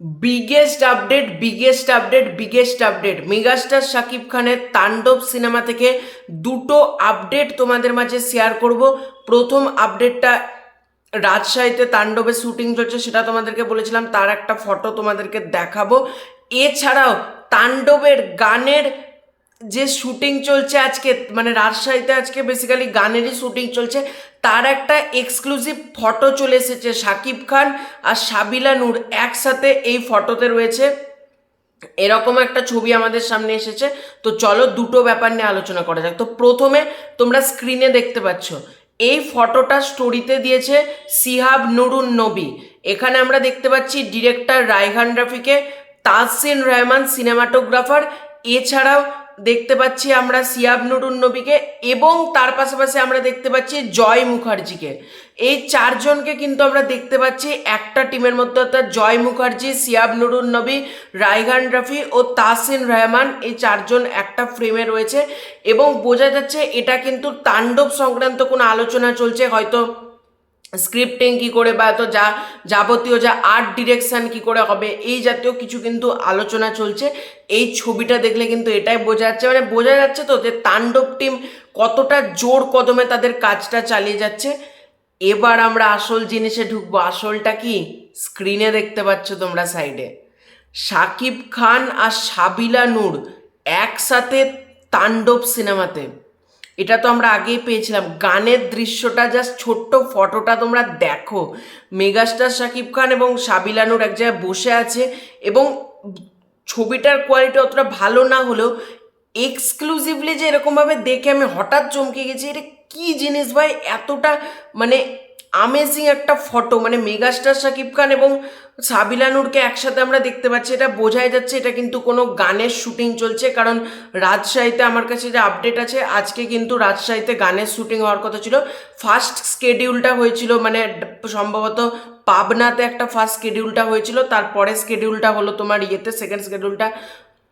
Biggest update biggest update biggest update megastar Shakib খানের তাণ্ডব cinema থেকে দুটো আপডেট তোমাদের মাঝে শেয়ার করব। প্রথম আপডেটটা রাজশাহীতে তাণ্ডবের শুটিং চলছে, সেটা তোমাদেরকে বলেছিলাম, তার একটা ফটো তোমাদেরকে দেখাবো। এছাড়াও তাণ্ডবের গানের যে শুটিং চলছে আজকে মানে রাজশাহীতে আজকে বেসিক্যালি গানেরই শুটিং চলছে, তার একটা এক্সক্লুসিভ ফটো চলে এসেছে শাকিব খান আর সাবিলা নূর একসাথে এই ফটোতে রয়েছে। এরকম একটা ছবি আমাদের সামনে এসেছে। তো চলো দুটো ব্যাপার নিয়ে আলোচনা করা যাক। তো প্রথমে তোমরা স্ক্রিনে দেখতে পাচ্ছ, এই ফটোটা স্টোরিতে দিয়েছে সিহাব নুরুন নবী। এখানে আমরা দেখতে পাচ্ছি ডিরেক্টর রায়হান রাফিকে তাহসিন রহমান সিনেমাটোগ্রাফার এছাড়াও দেখতে পাচ্ছি আমরা সিয়াব নুরুন নবীকে এবং তার পাশাপাশি আমরা দেখতে পাচ্ছি জয় মুখার্জিকে। এই চারজনকে কিন্তু আমরা দেখতে পাচ্ছি, একটা টিমের মধ্যে অর্থাৎ জয় মুখার্জি, সিয়াব নুরুন নবী রায়গান রাফি ও তাসিন রহমান। এই চারজন একটা ফ্রেমে রয়েছে এবং বোঝা যাচ্ছে এটা কিন্তু তাণ্ডব সংক্রান্ত কোনো আলোচনা চলছে, হয়তো স্ক্রিপ্টিং কি করে বা তো যা যাবতীয় যা আর্ট ডিরেকশন কি করে হবে, এই জাতীয় কিছু কিন্তু আলোচনা চলছে। এই ছবিটা দেখলে কিন্তু এটাই বোঝা যাচ্ছে। মানে বোঝা যাচ্ছে তো যে তাণ্ডব টিম কতটা জোর কদমে তাদের কাজটা চালিয়ে যাচ্ছে। এবার আমরা আসল জিনিসে ঢুকবো। আসলটা কি? স্ক্রিনে দেখতে পাচ্ছ তোমরা সাইডে শাকিব খান আর সাবিলা নূর একসাথে তাণ্ডব সিনেমাতে এটা তো আমরা আগেই পেয়েছিলাম। গানের দৃশ্যটা জাস্ট ছোট্ট ফটোটা তোমরা দেখো। মেগাস্টার শাকিব খান এবং সাবিলানুর এক জায়গায় বসে আছে এবং ছবিটার কোয়ালিটি অতটা ভালো না হলেও এক্সক্লুসিভলি যে এরকমভাবে দেখে আমি হঠাৎ চমকে গেছি, এটা কী জিনিস ভাই? এতটা মানে আমেজিং একটা ফটো মানে মেগাস্টার শাকিব খান এবং সাবিলানুরকে একসাথে আমরা দেখতে পাচ্ছি। এটা বোঝাই যাচ্ছে, এটা কিন্তু কোনো গানের শুটিং চলছে, কারণ রাজশাহীতে আমার কাছে যে আপডেট আছে, আজকে কিন্তু রাজশাহীতে গানের শুটিং হওয়ার কথা ছিল। ফার্স্ট স্কেডিউলটা হয়েছিল মানে সম্ভবত পাবনাতে একটা ফার্স্ট স্কেডিউলটা হয়েছিল তারপরে স্কেডিউলটা হলো তোমার ইয়েতে সেকেন্ড স্কেডিউলটা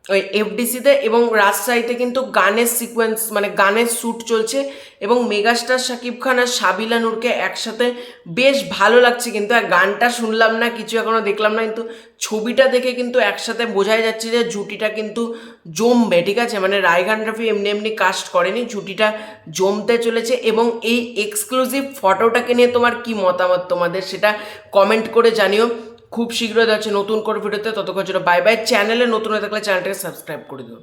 ওই এফডিসিতে এবং রাজশাহীতে কিন্তু গানের সিকোয়েন্স মানে গানের শ্যুট চলছে এবং মেগাস্টার শাকিব খান আর সাবিলা নূরকে একসাথে বেশ ভালো লাগছে কিন্তু। গানটা শুনলাম না, কিছু এখনও দেখলাম না কিন্তু ছবিটা দেখে কিন্তু একসাথে বোঝাই যাচ্ছে যে জুটিটা কিন্তু জমবে, ঠিক আছে? মানে রায়গান রাফি এমনি এমনি কাস্ট করেনি জুটিটা জমতে চলেছে এবং এই এক্সক্লুসিভ ফটোটাকে নিয়ে তোমার কি মতামত তোমাদের? সেটা কমেন্ট করে জানিও। খুব শীঘ্রই দেখছে নতুন করে ভিডিওতে ততক্ষণ জন্য বাই বাই চ্যানেলে নতুন হয়ে থাকলে চ্যানেলটাকে সাবস্ক্রাইব করে দিও।